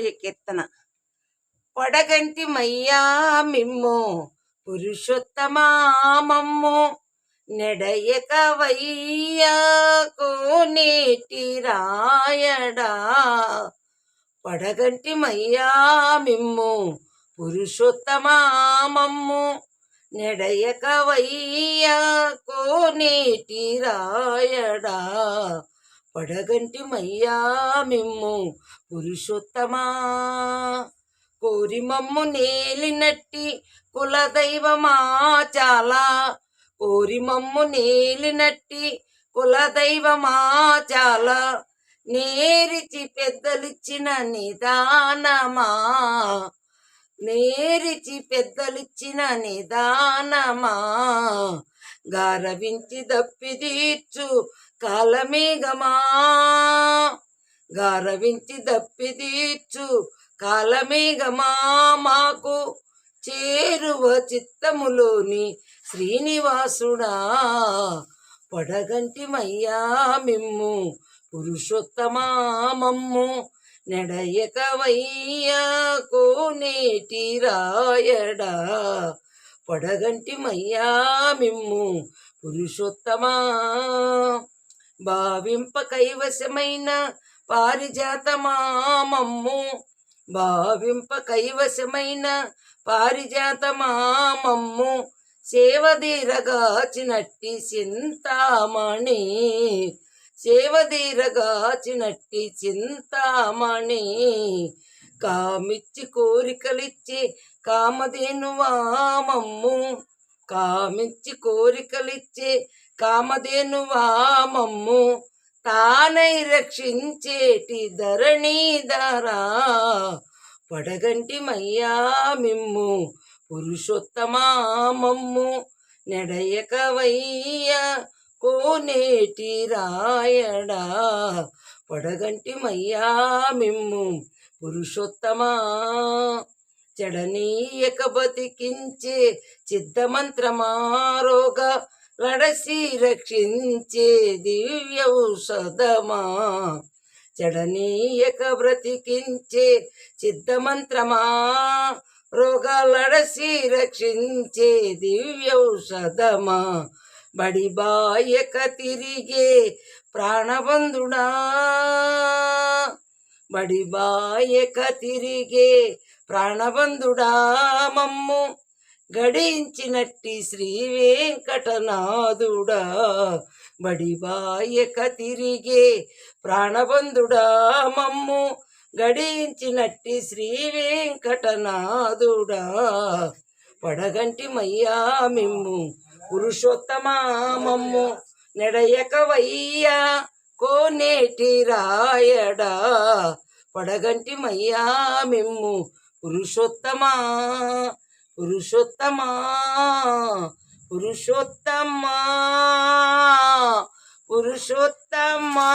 కీర్తన పొడగంటి మయ్యా మిమ్ము పురుషోత్తమామమ్ము నెడయక వయ్యా కోనేటి రాయడా. పొడగంటి మయ్యా మిమ్ము పురుషోత్తమామమ్ము నెడయక వయ్యా కోనేటి రాయడా. పడగంటి మయ్యా మిమ్ము పురుషోత్తమా. కోరి మమ్ము నేలినట్టి కులదైవమా చాలా. కోరి మమ్ము నేలినట్టి కులదైవమా చాలా. నేరిచి పెద్దలిచ్చిన నిదానమా. నేరిచి పెద్దలిచ్చిన నిదానమా. గారవించి దప్పి తీర్చు కాలమేఘమా. గారవించి దప్పి తీర్చు కాలమేఘమా మాకు చేరువ చిత్తములోని శ్రీనివాసుడా. పొడగంటి మయ్యా మిమ్ము పురుషోత్తమా మమ్ము నెడయక వయ్యా కోనేటి రాయడా. పొడగంటి మయ్యా మిమ్ము పురుషోత్తమా. భావింప కైవశమైన పారిజాతమా మమ్ము. భావింప కైవశమైన పారిజాతమా మమ్ము. సేవదీరగాచినట్టి చింతామణి. సేవదీరగాచినట్టి చింతామణి. కామిచ్చి కోరికలిచ్చి కామధేనువామమ్ము కామిచ్చి కోరికలిచ్చే కామధేనువామమ్ము తానై రక్షించేటి ధరణీధరా పడగంటి మయ్యా మిమ్ము పురుషోత్తమామమ్ము నెడయక వయ్య కోనేటి రాయడా. పడగంటి మయ్యా మిమ్ము పురుషోత్తమా? చెడనీయక బతికించే చిత్తమంత్రమారోగ లడసి రక్షించే దివ్యౌషధమా? చెడనీయక బ్రతికించే చిత్తమంత్రమా? రోగాలడసి రక్షించే దివ్యౌషధమా? బడిబాయక తిరిగే ప్రాణబంధుడా? బడిబాయక తిరిగే ప్రాణబంధుడా మమ్ము. గడించినట్టి శ్రీ వెంకటనాథుడా బడిబాయక తిరిగే ప్రాణబంధుడా మమ్ము. గడించినట్టి శ్రీ వెంకటనాథుడా పడగంటి మయ్యా మిమ్ము. పురుషోత్తమా మమ్ము. నెడయక వయ్యా కోనేటి రాయడా పడగంటి మయ్యా మిమ్ము. పురుషోత్తమా పురుషోత్తమా పురుషోత్తమా పురుషోత్తమా.